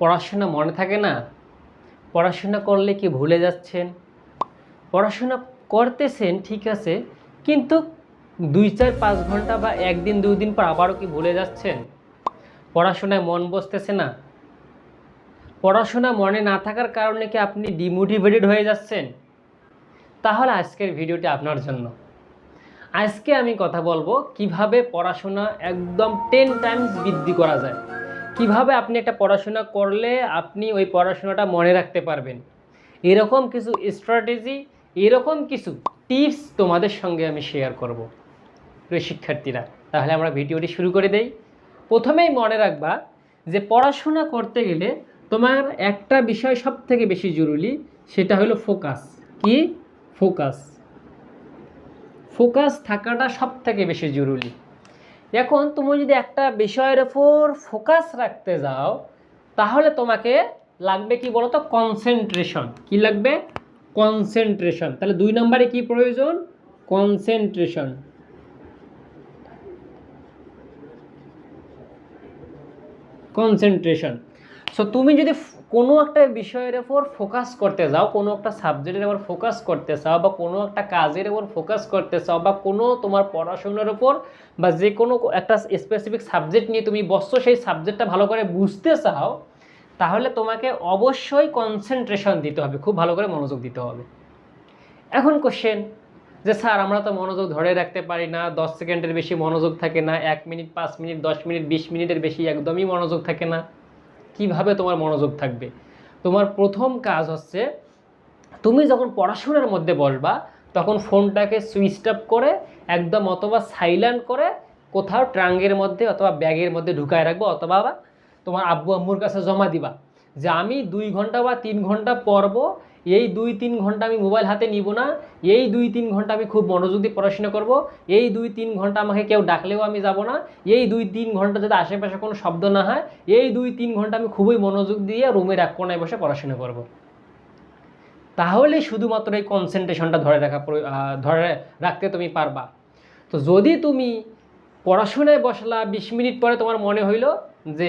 পড়াশোনা মনে থাকে না? পড়াশোনা করলে কি ভুলে যাচ্ছেন? পড়াশোনা করতেছেন, ঠিক আছে, কিন্তু দুই চার পাঁচ ঘণ্টা বা একদিন দুই দিন পর আবারও কি ভুলে যাচ্ছেন? পড়াশোনায় মন বসতেছে না? পড়াশোনা মনে না থাকার কারণে কি আপনি ডিমোটিভেটেড হয়ে যাচ্ছেন? তাহলে আজকের ভিডিওটি আপনার জন্য। আজকে আমি কথা বলব কীভাবে পড়াশোনা একদম টেন টাইমস বৃদ্ধি করা যায়। কীভাবে আপনি একটা পড়াশোনা করলে আপনি ওই পড়াশোনাটা মনে রাখতে পারবেন? এরকম কিছু স্ট্র্যাটেজি এরকম কিছু টিপস তোমাদের সঙ্গে আমি শেয়ার করব। প্রিয় শিক্ষার্থীরা, তাহলে আমরা ভিডিওটি শুরু করে দেই। প্রথমেই মনে রাখবা যে পড়াশোনা করতে গেলে তোমার একটা বিষয় সব থেকে বেশি জরুরি, সেটা হলো ফোকাস কি? ফোকাস ফোকাস থাকাটা সব থেকে বেশি জরুরি। এখন তুমি যদি একটা বিষয়ের ওপর ফোকাস রাখতে যাও, তাহলে তোমাকে লাগবে কি বলতো? কনসেন্ট্রেশন কি লাগবে? কনসেন্ট্রেশন তাহলে দুই নম্বরে কি প্রয়োজন? কনসেন্ট্রেশন কনসেন্ট্রেশন সো তুমি যদি কোনো একটা বিষয়ের ওপর ফোকাস করতে যাও, কোনো একটা সাবজেক্টের ওপর ফোকাস করতে চাও বা কোনো একটা কাজের ওপর ফোকাস করতে চাও বা কোনো তোমার পড়াশোনার ওপর বা যে কোনো একটা স্পেসিফিক সাবজেক্ট নিয়ে তুমি বসছো, সেই সাবজেক্টটা ভালো করে বুঝতে চাও, তাহলে তোমাকে অবশ্যই কনসেন্ট্রেশন দিতে হবে, খুব ভালো করে মনোযোগ দিতে হবে। এখন কোশ্চেন যে স্যার আমরা তো মনোযোগ ধরে রাখতে পারি না, দশ সেকেন্ডের বেশি মনোযোগ থাকে না, এক মিনিট, পাঁচ মিনিট, দশ মিনিট, বিশ মিনিটের বেশি একদমই মনোযোগ থাকে না। কীভাবে তোমার মনোযোগ থাকবে? তোমার প্রথম কাজ হচ্ছে, তুমি যখন পড়াশোনার মধ্যে বসবা, তখন ফোনটাকে সুইচ অফ করে একদম অথবা সাইলেন্ট করে কোথাও ট্রাঙ্গের মধ্যে অথবা ব্যাগের মধ্যে ঢুকায় রাখব, অথবা তোমার আব্বু আম্মুর কাছে জমা দিবা। যে আমি দুই ঘণ্টা বা তিন ঘণ্টা পড়ব, এই দুই তিন ঘণ্টা আমি মোবাইল হাতে নিব না, এই দুই তিন ঘণ্টা আমি খুব মনোযোগ দিয়ে পড়াশোনা করব, এই দুই তিন ঘণ্টা আমাকে কেউ ডাকলেও আমি যাব না, এই দুই তিন ঘণ্টা যাতে আশেপাশে কোনো শব্দ না হয়, এই দুই তিন ঘণ্টা আমি খুবই মনোযোগ দিয়ে রুমের এক কোনায় বসে পড়াশোনা করব। তাহলে শুধুমাত্র এই কনসেন্ট্রেশনটা ধরে রাখা ধরে রাখতে তুমি পারবা। তো যদি তুমি পড়াশোনায় বসলা, বিশ মিনিট পরে তোমার মনে হইল যে,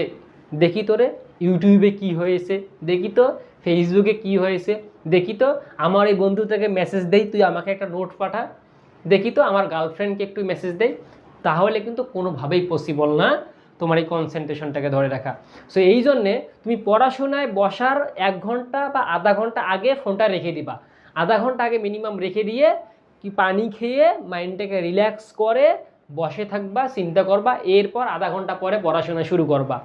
দেখি তোরে। ইউটিউবে কি হয়েছে, দেখি তো ফেসবুকে কি হয়েছে, দেখি তো, আমার এই বন্ধু থেকে মেসেজ দেই, তুই আমাকে একটা নোট পাঠা, দেখি তো, আমার গার্লফ্রেন্ডকে একটু মেসেজ দেই, তাহলে কিন্তু কোনোভাবেই পসিবল না তোমার এই কনসেন্ট্রেশনটাকে ধরে রাখা। সো এই জন্যে তুমি পড়াশোনায় বসার এক ঘণ্টা বা আধা ঘণ্টা আগে ফোনটা রেখে দিবা। আধা ঘণ্টা আগে মিনিমাম রেখে দিয়ে কি পানি খেয়ে মাইন্ডটাকে রিল্যাক্স করে বসে থাকবা, চিন্তা করবা, এরপর আধা ঘণ্টা পরে পড়াশোনা শুরু করবা।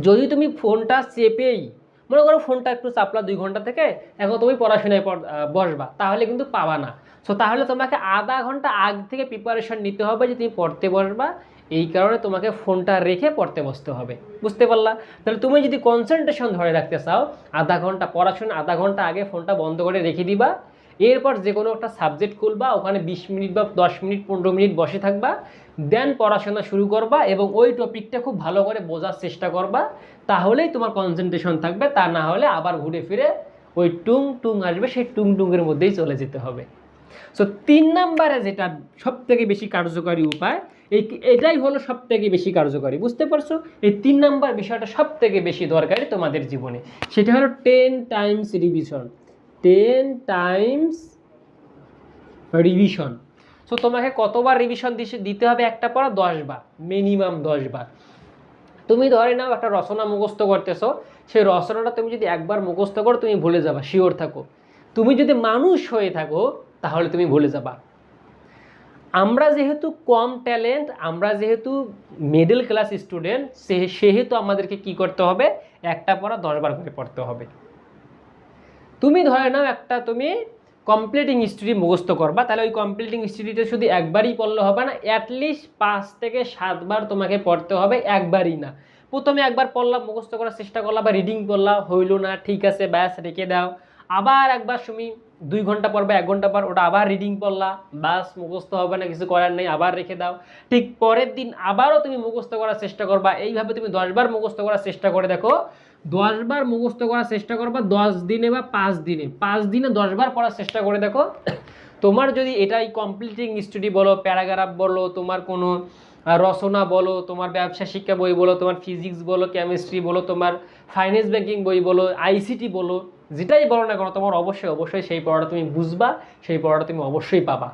যদি তুমি ফোনটা চেপেই, মনে করো ফোনটা একটু চাপলা দুই ঘণ্টা থেকে, এখন তুমি পড়াশোনায় পড়- বসবা, তাহলে কিন্তু পাবা না। সো তাহলে তোমাকে আধা ঘণ্টা আগ থেকে প্রিপারেশন নিতে হবে যে তুমি পড়তে বসবা, এই কারণে তোমাকে ফোনটা রেখে পড়তে বসতে হবে। বুঝতে পারলা? তাহলে তুমি যদি কনসেন্ট্রেশন ধরে রাখতে চাও, আধা ঘণ্টা পড়াশোনা, আধা ঘণ্টা আগে ফোনটা বন্ধ করে রেখে দিবা এরপর যে কোনো একটা সাবজেক্ট খুলবা, ওখানে বিশ মিনিট বা দশ মিনিট, পনেরো মিনিট বসে থাকবা দেন পড়াশোনা শুরু করবা এবং ওই টপিকটা খুব ভালো করে বোঝার চেষ্টা করবা, তাহলেই তোমার কনসেন্ট্রেশন থাকবে, তা না হলে আবার ঘুরে ফিরে ওই টুং টুং আসবে, সেই টুং টুংয়ের মধ্যেই চলে যেতে হবে। সো তিন নাম্বারে যেটা সব থেকে বেশি কার্যকারী উপায়, এই এটাই হলো সব থেকে বেশি কার্যকারী, বুঝতে পারছ? এই তিন নাম্বার বিষয়টা সব থেকে বেশি দরকারি তোমাদের জীবনে, সেটা হলো ten times revision ten times revision so তোমাকে কতবার রিভিশন দিতে হবে একটা পড়া দশ বার মিনিমাম দশ বার। তুমি ধরে নাও একটা রচনা মুখস্থ করতেছো, সেই রচনাটা তুমি যদি একবার মুখস্থ করো, তুমি ভুলে যাবা শিওর থাকো। তুমি যদি মানুষ হয়ে থাকো, তাহলে তুমি ভুলে যাবা। আমরা যেহেতু কম ট্যালেন্ট আমরা যেহেতু মিডল ক্লাস স্টুডেন্ট সে, সেহেতু আমাদেরকে কি করতে হবে? একটা পড়া দশবার করে পড়তে হবে। তুমি ধরে নাও একটা তুমি কমপ্লিটিং হিস্ট্রি মুখস্থ করবা, তাহলে ওই কমপ্লিটিং হিস্ট্রিটা শুধু একবারই পড়লে হবে না অ্যাটলিস্ট পাঁচ থেকে সাতবার তোমাকে পড়তে হবে একবারই না। প্রথমে একবার পড়লাম, মুখস্থ করার চেষ্টা করলাম বা রিডিং করলাম, হইল না, ঠিক আছে, ব্যাস, রেখে দাও। আবার একবার তুমি দুই ঘণ্টা পর বা এক ঘণ্টা পর ওটা আবার রিডিং করলা, বাস মুখস্থ হবে না, কিছু করার নেই, আবার রেখে দাও। ঠিক পরের দিন আবারও তুমি মুখস্থ করার চেষ্টা করবা, এইভাবে তুমি দশবার মুখস্থ করার চেষ্টা করে দেখো দশবার মুখস্থ করার চেষ্টা করবা দশ দিনে বা পাঁচ দিনে পাঁচ দিনে দশবার পড়ার চেষ্টা করে দেখো। তোমার যদি এটাই কমপ্লিটিং স্টাডি বলো প্যারাগ্রাফ বলো, তোমার কোনো রচনা বলো, তোমার ব্যবসা শিক্ষা বই বলো, তোমার ফিজিক্স বলো কেমিস্ট্রি বলো, তোমার ফাইন্যান্স ব্যাংকিং বই বলো আইসিটি বলো যেটাই বলো না কেন, তোমার অবশ্যই অবশ্যই সেই পড়াটা তুমি বুঝবা, সেই পড়াটা তুমি অবশ্যই পাবা।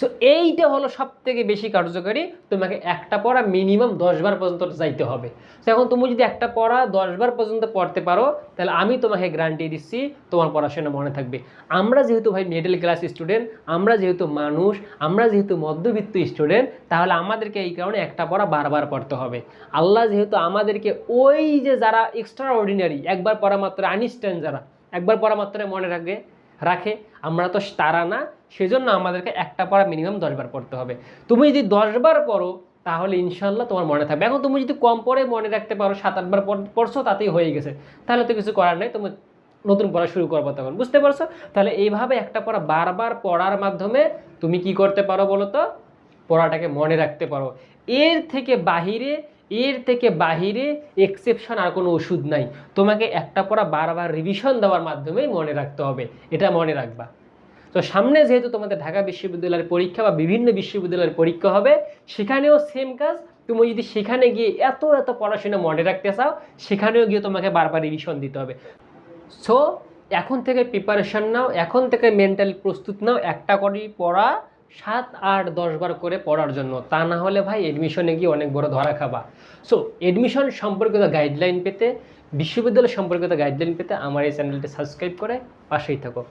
সো এইটা হলো সব থেকে বেশি কার্যকারী। তোমাকে একটা পড়া মিনিমাম দশবার পর্যন্ত যাইতে হবে। তো এখন তুমি যদি একটা পড়া দশবার পর্যন্ত পড়তে পারো, তাহলে আমি তোমাকে গ্যারান্টি দিচ্ছি, তোমার পড়াশোনা মনে থাকবে। আমরা যেহেতু ভাই মিডল ক্লাস স্টুডেন্ট আমরা যেহেতু মানুষ, আমরা যেহেতু মধ্যবিত্ত স্টুডেন্ট তাহলে আমাদেরকে এই কারণে একটা পড়া বারবার পড়তে হবে। আল্লাহ যেহেতু আমাদেরকে ওই যে যারা এক্সট্রা অর্ডিনারি একবার পড়া মাত্র আনস্ট্যান্ড যারা, একবার পড়া মাত্র মনে রাখবে রাখে, আমরা তো তারা না, সেজন্য আমাদেরকে একটা পড়া মিনিমাম দশবার পড়তে হবে। তুমি যদি দশবার পড়ো, তাহলে ইনশাল্লাহ তোমার মনে থাকবে। এখন তুমি যদি কম পড়ে মনে রাখতে পারো, সাত আটবার পড়- পড়ছো, তাতেই হয়ে গেছে। তাহলে তো কিছু করার নেই, তুমি নতুন পড়া শুরু করব তখন। বুঝতে পারছ? তাহলে এইভাবে একটা পড়া বারবার পড়ার মাধ্যমে তুমি কি করতে পারো বলো তো? পড়াটাকে মনে রাখতে পারো। এর থেকে বাহিরে এর থেকে বাহিরে এক্সেপশন আর কোনো ওষুধ নাই। তোমাকে একটা পড়া বারবার রিভিশন দেওয়ার মাধ্যমেই মনে রাখতে হবে। এটা মনে রাখবা। তো সামনে যেহেতু তোমাদের ঢাকা বিশ্ববিদ্যালয়ের পরীক্ষা বা বিভিন্ন বিশ্ববিদ্যালয়ের পরীক্ষা হবে, সেখানেও সেম কাজ। তুমি যদি সেখানে গিয়ে এত এত পড়াশোনা মনে রাখতে চাও, সেখানেও গিয়ে তোমাকে বারবার রিভিশন দিতে হবে। সো এখন থেকে প্রিপারেশন নাও, এখন থেকে মেন্টাল প্রস্তুত নাও, একটা করেই পড়া সাত আট দশ বার করে পড়ার জন্য। তা না হলে ভাই এডমিশনে গিয়ে অনেক বড় ধরা খাবা। সো এডমিশন সম্পর্কিত গাইডলাইন পেতে, বিশ্ববিদ্যালয় সম্পর্কিত গাইডলাইন পেতে আমার এই চ্যানেলটি সাবস্ক্রাইব করে পাশেই থাকো।